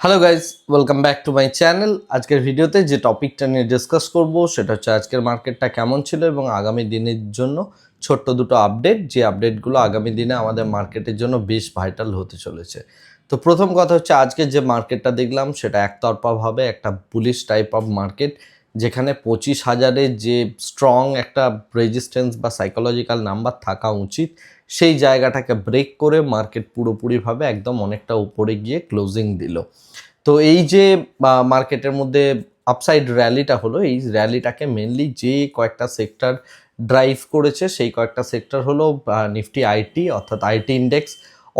Hello guys welcome back to my channel আজকের ভিডিওতে যে টপিকটা নিয়ে ডিসকাস করব, সেটা হচ্ছে আজকের মার্কেটটা কেমন ছিল এবং আগামী দিনের জন্য ছোট্ট দুটো আপডেট যে আপডেটগুলো আগামী দিনে আমাদের মার্কেটের জন্য বেশ ভাইটাল হতে চলেছে। তো প্রথম কথা হচ্ছে, আজকে যে মার্কেটটা দেখলাম, সেটা একতরফাভাবে একটা পুলিশ টাইপ অফ মার্কেট যেখানে পঁচিশ হাজারের যে স্ট্রং একটা রেজিস্ট্যান্স বা সাইকোলজিক্যাল নাম্বার থাকা উচিত সেই জায়গাটাকে ব্রেক করে মার্কেট পুরোপুরিভাবে একদম অনেকটা উপরে গিয়ে ক্লোজিং দিল। তো এই যে মার্কেটের মধ্যে আপসাইড র্যালিটা হলো, এই র্যালিটাকে মেনলি যে কয়েকটা সেক্টর ড্রাইভ করেছে, সেই কয়েকটা সেক্টর হলো নিফটি আইটি অর্থাৎ আইটি ইন্ডেক্স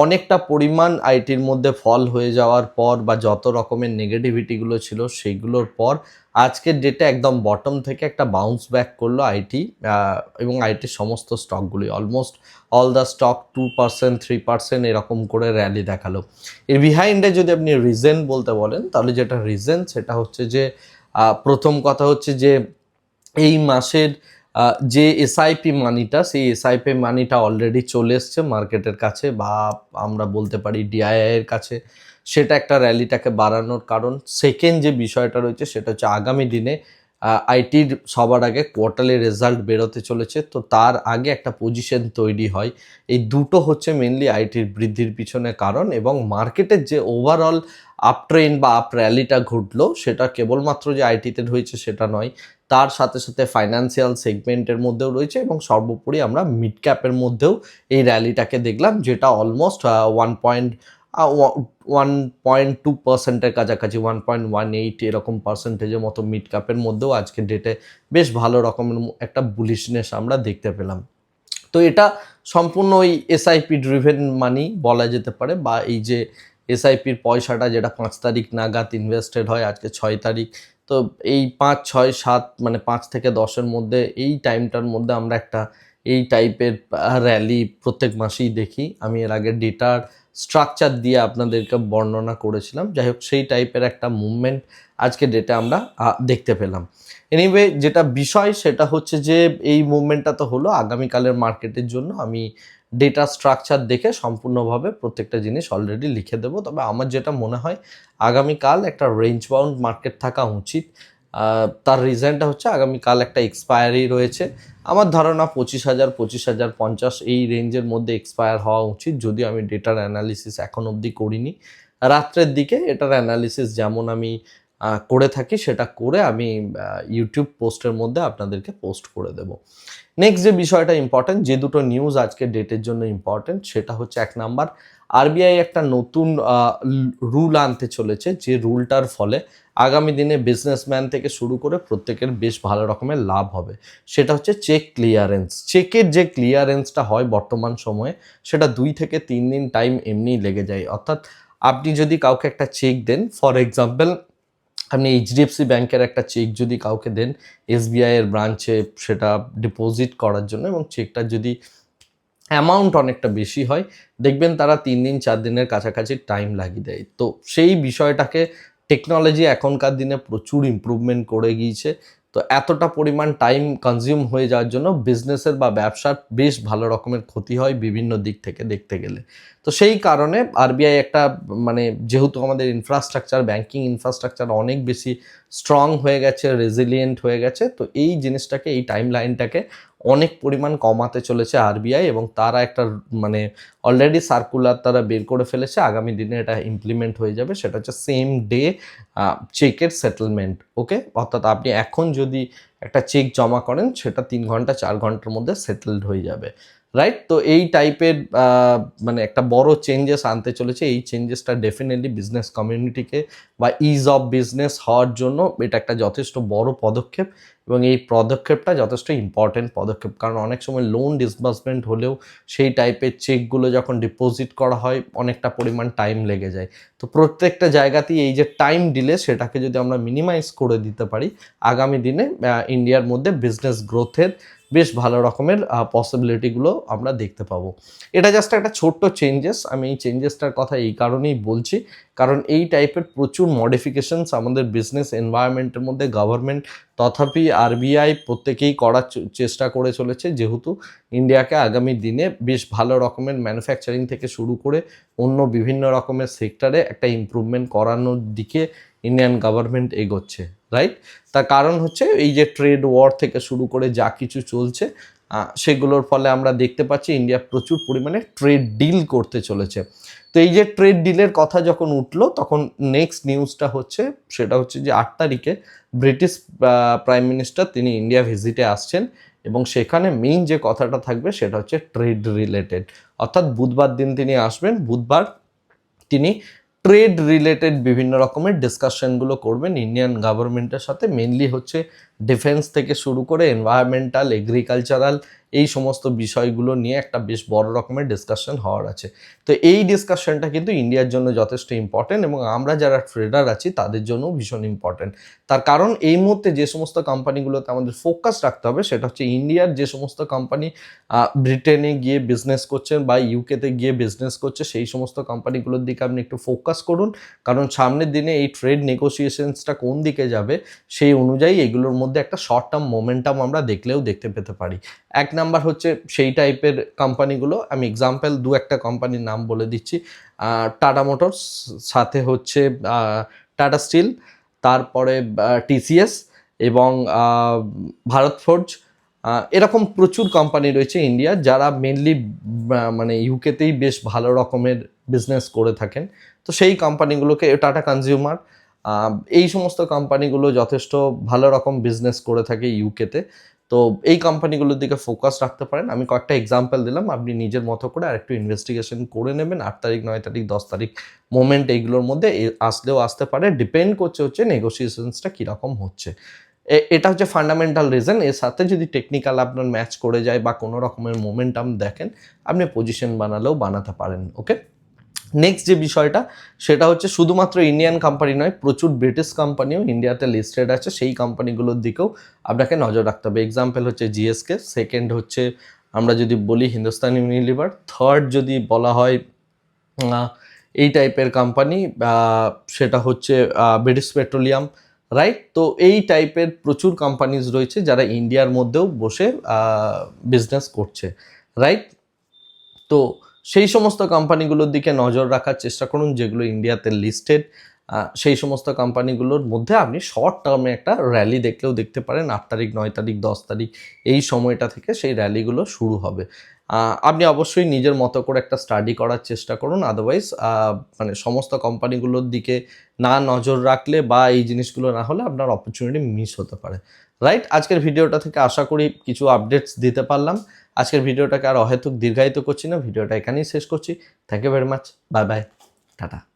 অনেকটা পরিমাণ আইটির মধ্যে ফল হয়ে যাওয়ার পর বা যত রকমের নেগেটিভিটিগুলো ছিল সেইগুলোর পর আজকের ডেটে একদম বটম থেকে একটা বাউন্স ব্যাক করল আইটি এবং আইটির সমস্ত স্টকগুলি almost all the stock two percent three percent এরকম করে র্যালি দেখাল। এর বিহাইন্ডে যদি আপনি রিজেন বলতে বলেন, তাহলে যেটা রিজেন সেটা হচ্ছে যে প্রথম কথা হচ্ছে যে, এই মাসের যে এসআইপি মানিটা সেই এসআইপি মানিটা অলরেডি চলে এসছে মার্কেটের কাছে বা আমরা বলতে পারি ডিআইআইয়ের কাছে। সেটা একটা র্যালিটাকে বাড়ানোর কারণ। সেকেন্ড যে বিষয়টা রয়েছে, সেটা হচ্ছে আগামী দিনে আইটির সবার আগে কোয়ার্টারলি রেজাল্ট বেরোতে চলেছে। তো তার আগে একটা পজিশন তৈরি হয়। এই দুটো হচ্ছে মেনলি আইটির বৃদ্ধির পিছনে কারণ এবং মার্কেটের যে ওভারঅল আপ ট্রেন বা আপ র্যালিটা ঘটলো, সেটা কেবলমাত্র যে আইটিতে রয়েছে সেটা নয়। তার সাথে সাথে ফাইন্যান্সিয়াল সেগমেন্টের মধ্যেও রয়েছে এবং সর্বোপরি আমরা মিড ক্যাপের মধ্যেও এই র্যালিটাকে দেখলাম, যেটা almost one point one point two পার্সেন্টের কাছাকাছি ওয়ান পয়েন্ট ওয়ান এইট এরকম পার্সেন্টেজের মতো মিড ক্যাপের মধ্যেও আজকে ডেটে বেশ ভালো রকমের একটা বুলিশনেস আমরা দেখতে পেলাম। তো এটা সম্পূর্ণ ওই এসআইপি ড্রিভেন মানি বলা যেতে পারে, বা এই যে এসআইপির পয়সাটা যেটা পাঁচ তারিখ নাগাদ ইনভেস্টেড হয়, আজকে ছয় তারিখ, তো এই পাঁচ, ছয়, সাত মানে পাঁচ থেকে দশের মধ্যে এই টাইমটার মধ্যে আমরা একটা এই টাইপের র্যালি প্রত্যেক মাসেই দেখি। আমি এর আগে ডেটার স্ট্রাকচার দিয়ে আপনাদেরকে বর্ণনা করেছিলাম। যাই হোক, সেই টাইপের একটা মুভমেন্ট আজকে ডেটে আমরা দেখতে পেলাম। এনিওয়ে যেটা বিষয় সেটা হচ্ছে যে, এই মুভমেন্টটা তো হলো আগামীকালের মার্কেটের জন্য। আমি ডেটা স্ট্রাকচার দেখে সম্পূর্ণভাবে প্রত্যেকটা জিনিস অলরেডি লিখে দেবো। তবে আমার যেটা মনে হয়, আগামীকাল একটা রেঞ্জ বাউন্ড মার্কেট থাকা উচিত। তার রিজনটা হচ্ছে আগামীকাল একটা এক্সপায়ারি রয়েছে। আমার ধারণা পঁচিশ হাজার পঁচিশ হাজার, পঞ্চাশ এই রেঞ্জের মধ্যে এক্সপায়ার হওয়া উচিত। যদি আমি ডেটার অ্যানালিসিস এখন অবধি করিনি, রাত্রের দিকে এটার অ্যানালিসিস যেমন আমি করে থাকি, সেটা করে আমি ইউটিউব পোস্টের মধ্যে আপনাদেরকে পোস্ট করে দেব। নেক্সট যে বিষয়টা ইম্পর্টেন্ট যে দুটো নিউজ আজকে ডেটের জন্য ইম্পর্টেন্ট সেটা হচ্ছে এক নাম্বার আরবিআই একটা নতুন রুল আনতে চলেছে, যে রুলটার ফলে আগামী দিনে বিজনেসম্যান থেকে শুরু করে প্রত্যেকের বেশ ভালো রকমের লাভ হবে। সেটা হচ্ছে চেক ক্লিয়ারেন্স চেকের যে ক্লিয়ারেন্সটা হয় বর্তমান সময়ে, সেটা দুই থেকে তিন দিন টাইম এমনিই লেগে যায়। অর্থাৎ আপনি যদি কাউকে একটা চেক দেন ফর এক্সাম্পল আপনি এইচডিএফসি ব্যাংকের একটা চেক যদি কাউকে দেন এসবিআই এর ব্রাঞ্চে সেটা ডিপোজিট করার জন্য এবং চেকটা যদি অ্যামাউন্ট অনেকটা বেশি হয়, দেখবেন তারা তিন দিন, চার দিনের কাছাকাছি টাইম লাগিয়ে দেয়। তো সেই বিষয়টাকে টেকনোলজি এখনকার দিনে প্রচুর ইম্প্রুভমেন্ট করে গিয়েছে। তো এতটা পরিমাণ টাইম কনজিউম হয়ে যাওয়ার জন্য বিজনেসের বা ব্যবসার বেশ ভালো রকমের ক্ষতি হয় বিভিন্ন দিক থেকে দেখতে গেলে। তো সেই কারণে আরবিআই একটা মানে যেহেতু আমাদের ইনফ্রাস্ট্রাকচার ব্যাংকিং ইনফ্রাস্ট্রাকচার অনেক বেশি স্ট্রং হয়ে গেছে রেজিলিয়েন্ট হয়ে গেছে, তো এই জিনিসটাকে, এই টাইম লাইনটাকে অনেক পরিমাণ কমাতে চলেছে আরবিআই এবং তারা একটা মানে অলরেডি সার্কুলার তারা বের করে ফেলেছে। আগামী দিনে এটা ইমপ্লিমেন্ট হয়ে যাবে। সেটা হচ্ছে সেম ডে চেকের সেটেলমেন্ট ওকে অর্থাৎ আপনি এখন যদি একটা চেক জমা করেন, সেটা তিন ঘণ্টা, চার ঘণ্টার মধ্যে সেটেলড হয়ে যাবে। রাইট তো এই টাইপের মানে একটা বড় চেঞ্জেস আনতে চলেছে। এই চেঞ্জেসটা ডেফিনেটলি বিজনেস কমিউনিটিকে বা ইজ অফ বিজনেস হওয়ার জন্য এটা একটা যথেষ্ট বড় পদক্ষেপ এবং এই পদক্ষেপটা যথেষ্ট ইম্পর্টেন্ট পদক্ষেপ। কারণ অনেক সময় লোন ডিসবার্সমেন্ট হলেও সেই টাইপের চেকগুলো যখন ডিপোজিট করা হয়, অনেকটা পরিমাণ টাইম লেগে যায়। তো প্রত্যেকটা জায়গাতেই এই যে টাইম ডিলে সেটাকে যদি আমরা মিনিমাইজ করে দিতে পারি, আগামী দিনে ইন্ডিয়ার মধ্যে বিজনেস গ্রোথের বেশ ভালো রকমের পসিবিলিটিগুলো আমরা দেখতে পাবো। এটা জাস্ট একটা ছোট্ট চেঞ্জেস আমি এই চেঞ্জেসটার কথা এই কারণেই বলছি। কারণ এই টাইপের প্রচুর মডিফিকেশনস আমাদের বিজনেস এনভায়রনমেন্টের মধ্যে গভর্নমেন্ট তথাপি আরবিআই প্রত্যেকেই করার চেষ্টা করে চলেছে। যেহেতু ইন্ডিয়াকে আগামী দিনে বেশ ভালো রকমের ম্যানুফ্যাকচারিং থেকে শুরু করে অন্য বিভিন্ন রকমের সেক্টরে একটা ইমপ্রুভমেন্ট করানোর দিকে ইন্ডিয়ান গভর্নমেন্ট এগোচ্ছে। রাইট তার কারণ হচ্ছে এই যে ট্রেড ওয়ার থেকে শুরু করে যা কিছু চলছে সেগুলোর ফলে আমরা দেখতে পাচ্ছি ইন্ডিয়া প্রচুর পরিমাণে ট্রেড ডিল করতে চলেছে। তো এই যে ট্রেড ডিলের কথা যখন উঠল, তখন নেক্সট নিউজটা হচ্ছে, সেটা হচ্ছে যে আট তারিখে ব্রিটিশ প্রাইম মিনিস্টার তিনি ইন্ডিয়া ভিজিটে আসছেন এবং সেখানে মেইন যে কথাটা থাকবে সেটা হচ্ছে ট্রেড রিলেটেড অর্থাৎ বুধবার দিন তিনি আসবেন, বুধবার তিনি ট্রেড রিলেটেড বিভিন্ন রকমের ডিসকাশনগুলো করবেন। ইন্ডিয়ান গভর্নমেন্টের সাথে মেনলি হচ্ছে ডিফেন্স থেকে শুরু করে এনভায়রনমেন্টাল এগ্রিকালচারাল এই সমস্ত বিষয়গুলো নিয়ে একটা বেশ বড় রকমের ডিসকাশন হওয়ার আছে। তো এই ডিসকাশনটা কিন্তু ইন্ডিয়ার জন্য যথেষ্ট ইম্পর্টেন্ট এবং আমরা যারা ট্রেডার আছি, তাদের জন্যও ভীষণ ইম্পর্টেন্ট তার কারণ এই মুহূর্তে যে সমস্ত কোম্পানিগুলোতে আমাদের ফোকাস রাখতে হবে, সেটা হচ্ছে ইন্ডিয়ার যে সমস্ত কোম্পানি ব্রিটেনে গিয়ে বিজনেস করছেন বা ইউকেতে গিয়ে বিজনেস করছে, সেই সমস্ত কোম্পানিগুলোর দিকে আপনি একটু ফোকাস করুন। কারণ সামনের দিনে এই ট্রেড নেগোসিয়েশনসটা কোন দিকে যাবে, সেই অনুযায়ী এগুলোর মধ্যে একটা শর্ট টার্ম মোমেন্টাম আমরা দেখলেও দেখতে পেতে পারি। এক নাম্বার হচ্ছে সেই টাইপের কোম্পানিগুলো আমি এক্সাম্পল দু একটা কোম্পানির নাম বলে দিচ্ছি। টাটা মোটরস সাথে হচ্ছে টাটা স্টিল তারপরে টিসিএস এবং ভারত ফোর্জ এরকম প্রচুর কোম্পানি রয়েছে ইন্ডিয়া যারা মেনলি মানে ইউকেতেই বেশ ভালো রকমের বিজনেস করে থাকেন। তো সেই কোম্পানিগুলোকে টাটা কনজিউমার এই সমস্ত কোম্পানিগুলো যথেষ্ট ভালো রকম বিজনেস করে থাকে ইউকেতে তো এই কোম্পানিগুলোর দিকে ফোকাস রাখতে পারেন। আমি কয়েকটা এক্সাম্পল দিলাম। আপনি নিজের মতো করে আরেকটু ইনভেস্টিগেশন করে নেবেন। আট তারিখ, নয় তারিখ, দশ তারিখ মোমেন্ট এইগুলোর মধ্যে আসলেও আসতে পারে। ডিপেন্ড করছে হচ্ছে নেগোসিয়েশনসটা কীরকম হচ্ছে। এটা হচ্ছে ফান্ডামেন্টাল রিজন এর সাথে যদি টেকনিক্যাল আপনার ম্যাচ করে যায় বা কোনো রকমের মোমেন্টাম দেখেন, আপনি পজিশন বানালেও বানাতে পারেন ওকে নেক্সট যে বিষয়টা, সেটা হচ্ছে শুধুমাত্র ইন্ডিয়ান কোম্পানি নয়, প্রচুর ব্রিটিশ কোম্পানিও ইন্ডিয়াতে লিস্টেড আছে। সেই কোম্পানিগুলোর দিকেও আপনাকে নজর রাখতে হবে। এক্সাম্পল হচ্ছে জিএসকে সেকেন্ড হচ্ছে আমরা যদি বলি হিন্দুস্তান ইউনিলিভার থার্ড যদি বলা হয় এই টাইপের কোম্পানি সেটা হচ্ছে ব্রিটিশ পেট্রোলিয়াম রাইট তো এই টাইপের প্রচুর কোম্পানিজ রয়েছে যারা ইন্ডিয়ার মধ্যেও বসে বিজনেস করছে রাইট তো সেই সমস্ত কোম্পানিগুলোর দিকে নজর রাখার চেষ্টা করুন, যেগুলো ইন্ডিয়াতে লিস্টেড সেই সমস্ত কোম্পানিগুলোর মধ্যে আপনি শর্ট টার্মে একটা র্যালি দেখলেও দেখতে পারেন। আট তারিখ, নয় তারিখ, দশ তারিখ এই সময়টা থেকে সেই র্যালিগুলো শুরু হবে। আপনি অবশ্যই নিজের মতো করে একটা স্টাডি করার চেষ্টা করুন। আদারওয়াইজ মানে সমস্ত কোম্পানিগুলোর দিকে না নজর রাখলে বা এই জিনিসগুলো না হলে আপনার অপরচুনিটি মিস হতে পারে। রাইট আজকের ভিডিওটা থেকে আশা করি কিছু আপডেটস দিতে পারলাম। আজকের ভিডিওটাকে আর অহেতুক দীর্ঘায়িত করছি না। ভিডিওটা এখানেই শেষ করছি। Thank you very much bye bye tata